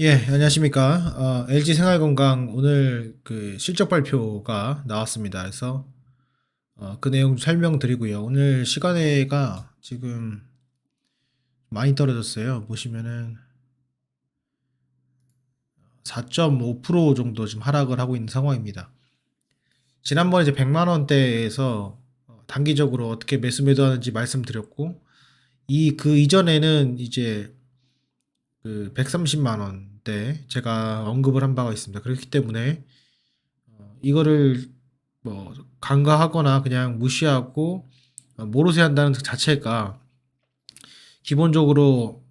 예, 안녕하십니까. 어, LG 생활건강 오늘 그 실적 발표가 나왔습니다. 그래서 어, 그 내용 설명드리고요. 오늘 시간외가 지금 많이 떨어졌어요. 보시면은 4.5% 정도 지금 하락을 하고 있는 상황입니다. 지난번에 이제 100만 원대에서 어, 단기적으로 어떻게 매수 매도하는지 말씀드렸고 이 그 이전에는 이제 그 130만 원대 제가 언급을 한 바가 있습니다. 그렇기 때문에 어, 이거를 뭐 간과하거나 그냥 무시하고 어, 모르쇠 한다는 그 자체가 기본적으로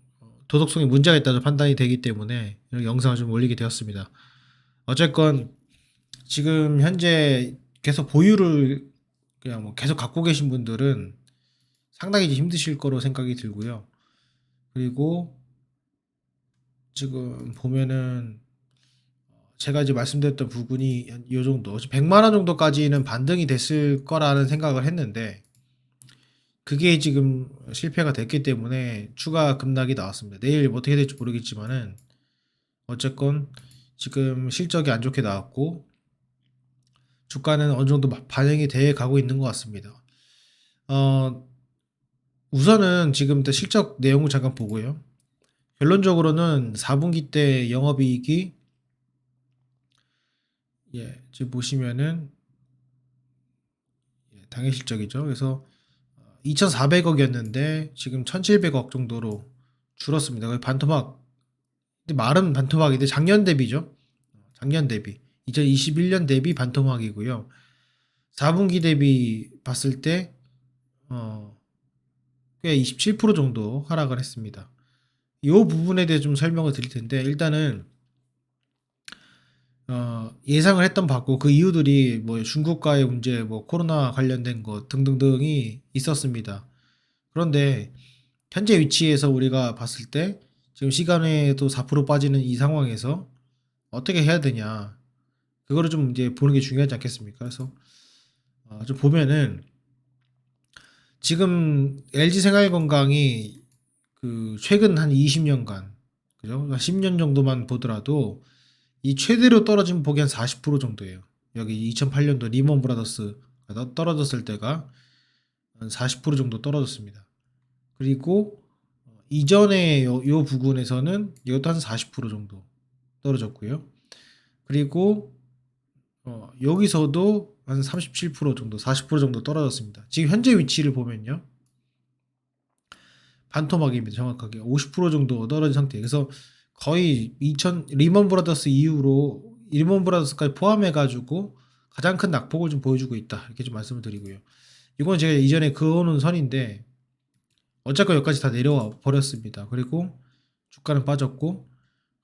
도덕성에 문제가 있다고 판단이 되기 때문에 이런 영상을 좀 올리게 되었습니다. 어쨌건 지금 현재 계속 보유를 그냥 뭐 계속 갖고 계신 분들은 상당히 힘드실 거로 생각이 들고요. 그리고 지금 보면은 제가 이제 말씀드렸던 부분이 한요 정도 100만 원 정도까지는 반등이 됐을 거라는 생각을 했는데 그게 지금 실패가 됐기 때문에 추가 급락이 나왔습니다. 내일 뭐 어떻게 될지 모르겠지만은 어쨌건 지금 실적이 안 좋게 나왔고 주가는 어느 정도 마- 반영이 돼 가고 있는 것 같습니다. 어, 우선은 지금 실적 내용을 잠깐 보고요. 결론적으로는 4분기 때 영업이익이 예, 지금 보시면은 예, 당일 실적이죠. 그래서 2,400억이었는데 지금 1,700억 정도로 줄었습니다. 거의 반토막 근데 말은 반토막인데 작년 대비죠. 작년 대비 2021년 대비 반토막이고요. 4분기 대비 봤을 때 어, 꽤 27% 정도 하락을 했습니다. 이 부분에 대해 좀 설명을 드릴 텐데 일단은 어, 예상을 했던 바고 그 이유들이 뭐 중국과의 문제, 뭐 코로나 관련된 것 등등등이 있었습니다. 그런데 현재 위치에서 우리가 봤을 때 지금 시간에도 4% 빠지는 이 상황에서 어떻게 해야 되냐 그거를 좀 이제 보는 게 중요하지 않겠습니까? 그래서 어, 좀 보면은 지금 LG 생활건강이 그 최근 한 20년간 그죠? 한 10년 정도만 보더라도 이 최대로 떨어진 폭이 한 40% 정도예요. 여기 2008년도 리먼 브라더스가 떨어졌을 때가 한 40% 정도 떨어졌습니다. 그리고 이전에 요, 요 부근에서는 이것도 한 40% 정도 떨어졌고요. 그리고 어, 여기서도 한 37% 정도, 40% 정도 떨어졌습니다. 지금 현재 위치를 보면요. 반토막입니다. 정확하게 50% 정도 떨어진 상태. 그래서 거의 2000 리먼 브라더스 이후로 리먼 브라더스까지 포함해 가지고 가장 큰 낙폭을 좀 보여주고 있다. 이렇게 좀 말씀을 드리고요. 이건 제가 이전에 그어놓은 선인데 어쨌건 여기까지 다 내려와 버렸습니다. 그리고 주가는 빠졌고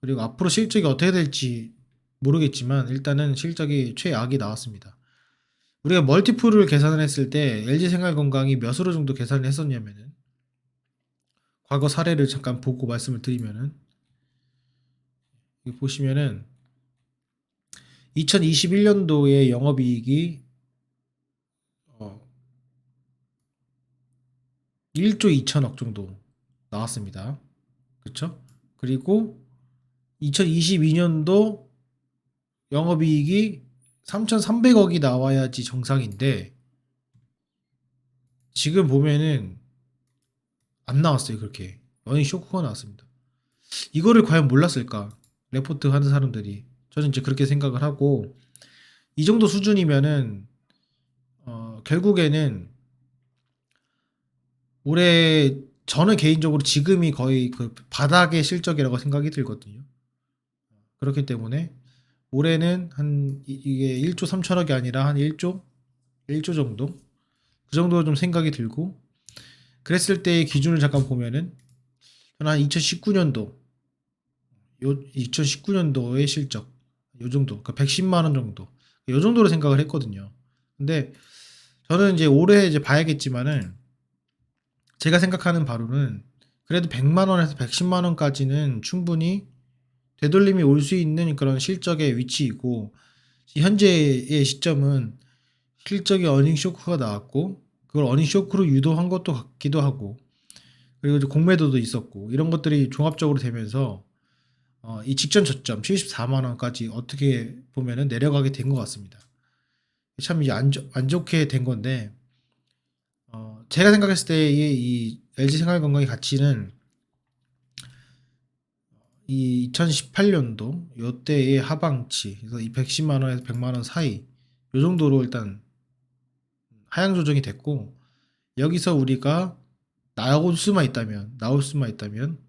그리고 앞으로 실적이 어떻게 될지 모르겠지만 일단은 실적이 최악이 나왔습니다. 우리가 멀티플을 계산을 했을 때 LG 생활건강이 몇으로 정도 계산을 했었냐면은 과거 사례를 잠깐 보고 말씀을 드리면은 보시면은 2021년도에 영업이익이 어 1조 2천억 정도 나왔습니다. 그렇죠? 그리고 2022년도 영업이익이 3,300억이 나와야지 정상인데 지금 보면은 안 나왔어요 그렇게 완전 쇼크가 나왔습니다. 이거를 과연 몰랐을까? 레포트 하는 사람들이 저는 이제 그렇게 생각을 하고 이 정도 수준이면은 어, 결국에는 올해 저는 개인적으로 지금이 거의 그 바닥의 실적이라고 생각이 들거든요. 그렇기 때문에 올해는 한 이- 이게 1조 3천억이 아니라 한 1조 1조 정도 그 정도 좀 생각이 들고 그랬을 때의 기준을 잠깐 보면은 저는 한 2019년도 요 2019년도의 실적 요 정도 그러니까 110만 원 정도 요 정도로 생각을 했거든요. 근데 저는 이제 올해 이제 봐야겠지만은 제가 생각하는 바로는 그래도 100만 원에서 110만 원까지는 충분히 되돌림이 올 수 있는 그런 실적의 위치이고 현재의 시점은 실적이 어닝 쇼크가 나왔고 그걸 어닝 쇼크로 유도한 것도 같기도 하고 그리고 이제 공매도도 있었고 이런 것들이 종합적으로 되면서 어, 이 직전 저점 74만 원까지 어떻게 보면은 내려가게 된 것 같습니다. 참 이제 안, 좋- 안 좋게 된 건데 어, 제가 생각했을 때의 이 LG 생활건강의 가치는 이 2018년도 요때의 하방치 그래서 이 110만 원에서 100만 원 사이 요 정도로 일단 하향 조정이 됐고 여기서 우리가 나올 수만 있다면 나올 수만 있다면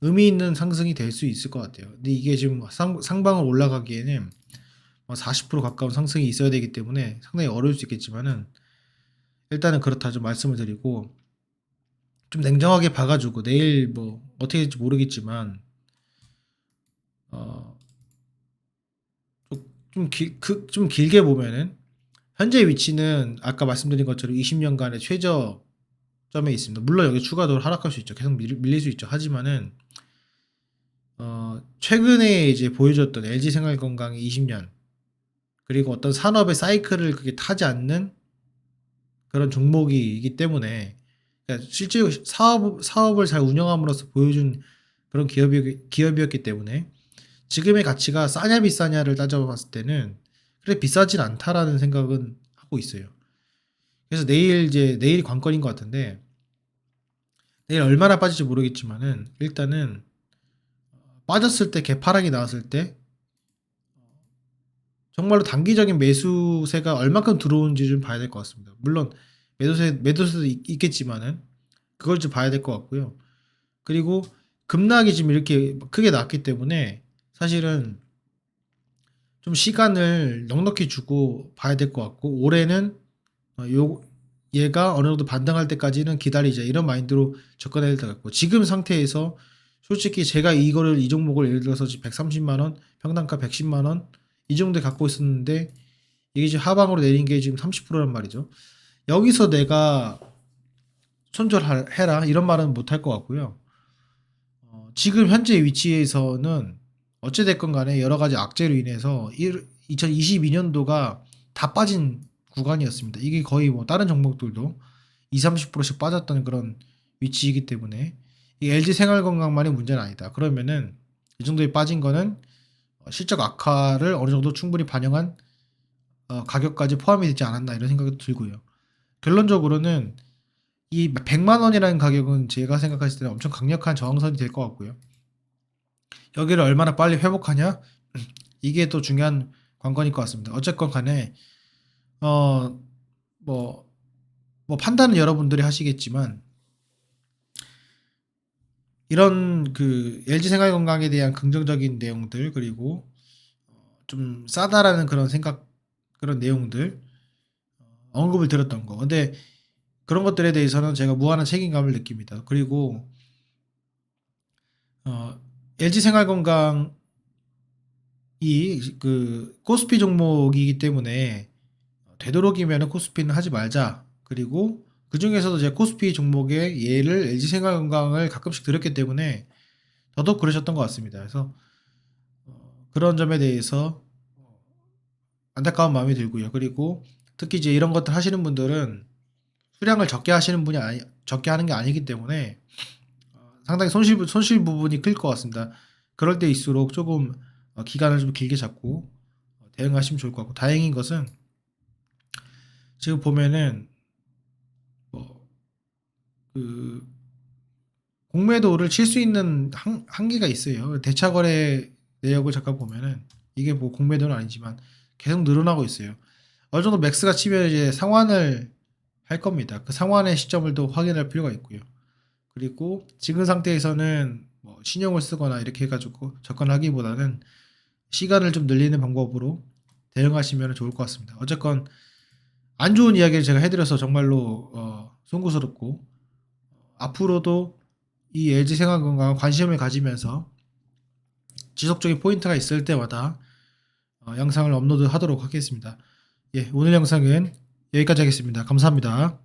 의미 있는 상승이 될 수 있을 것 같아요. 근데 이게 지금 상, 상방을 올라가기에는 40% 가까운 상승이 있어야 되기 때문에 상당히 어려울 수 있겠지만은 일단은 그렇다 좀 말씀을 드리고 좀 냉정하게 봐가지고 내일 뭐 어떻게 될지 모르겠지만 어좀길좀 길게 보면은 현재 위치는 아까 말씀드린 것처럼 20년간의 최저점에 있습니다. 물론 여기 추가로 하락할 수 있죠. 계속 밀, 밀릴 수 있죠. 하지만은 어 최근에 이제 보여줬던 LG 생활건강의 20년 그리고 어떤 산업의 사이클을 그게 타지 않는 그런 종목이기 때문에 그러니까 실제 사업 사업을 잘 운영함으로써 보여준 그런 기업이 기업이었기 때문에 지금의 가치가 싸냐 비싸냐를 따져봤을 때는 그래 비싸진 않다라는 생각은 하고 있어요. 그래서 내일 이제 내일이 관건인 것 같은데 내일 얼마나 빠질지 모르겠지만은 일단은 빠졌을 때 개파락이 나왔을 때 정말로 단기적인 매수세가 얼마큼 들어오는지 좀 봐야 될 것 같습니다. 물론 매도세 매도세도 있- 있겠지만은 그걸 좀 봐야 될 것 같고요. 그리고 급락이 지금 이렇게 크게 났기 때문에 사실은 좀 시간을 넉넉히 주고 봐야 될 것 같고 올해는 어, 요 얘가 어느 정도 반등할 때까지는 기다리자 이런 마인드로 접근해야 될 것 같고 지금 상태에서 솔직히 제가 이거를 이 종목을 예를 들어서 지금 130만 원 평단가 110만 원 이 정도에 갖고 있었는데 이게 지금 하방으로 내린 게 지금 30%란 말이죠. 여기서 내가 손절해라 이런 말은 못 할 것 같고요. 어, 지금 현재 위치에서는 어찌됐건 간에 여러 가지 악재로 인해서 2022년도가 다 빠진 구간이었습니다. 이게 거의 뭐 다른 종목들도 20, 30%씩 빠졌던 그런 위치이기 때문에 이 LG 생활건강만의 문제는 아니다. 그러면은 이 정도에 빠진 거는 어, 실적 악화를 어느 정도 충분히 반영한 어, 가격까지 포함이 되지 않았나 이런 생각이 들고요. 결론적으로는 이 100만 원이라는 가격은 제가 생각했을 때는 엄청 강력한 저항선이 될 것 같고요. 여기를 얼마나 빨리 회복하냐 이게 또 중요한 관건일 것 같습니다. 어쨌건 간에 어 뭐 뭐 판단은 여러분들이 하시겠지만 이런 그 LG 생활 건강에 대한 긍정적인 내용들 그리고 어, 좀 싸다라는 그런 생각 그런 내용들 어, 언급을 드렸던 거. 근데 그런 것들에 대해서는 제가 무한한 책임감을 느낍니다. 그리고 어, LG 생활건강이 그 코스피 종목이기 때문에 되도록이면 코스피는 하지 말자. 그리고 그 중에서도 제 코스피 종목의 예를 LG 생활건강을 가끔씩 들었기 때문에 더더욱 그러셨던 것 같습니다. 그래서 어, 그런 점에 대해서 안타까운 마음이 들고요. 그리고 특히 이제 이런 것들 하시는 분들은 수량을 적게 하시는 분이 아니 적게 하는 게 아니기 때문에 어, 상당히 손실 부- 손실 부분이 클 것 같습니다. 그럴 때일수록 조금 어, 기간을 좀 길게 잡고 어, 대응하시면 좋을 것 같고 다행인 것은 지금 보면은 뭐그 공매도를 칠 수 있는 한, 한계가 있어요. 대차 거래 내역을 잠깐 보면은 이게 뭐 공매도는 아니지만 계속 늘어나고 있어요. 어느 정도 맥스가 치면 이제 상환을 할 겁니다. 그 상환의 시점을 또 확인할 필요가 있고요. 그리고 지금 상태에서는 뭐 신용을 쓰거나 이렇게 해가지고 접근하기보다는 시간을 좀 늘리는 방법으로 대응하시면 좋을 것 같습니다. 어쨌건 안 좋은 이야기를 제가 해드려서 정말로 어, 송구스럽고 앞으로도 이 LG 생활건강 관심을 가지면서 지속적인 포인트가 있을 때마다 어, 영상을 업로드하도록 하겠습니다. 예, 오늘 영상은 여기까지 하겠습니다. 감사합니다.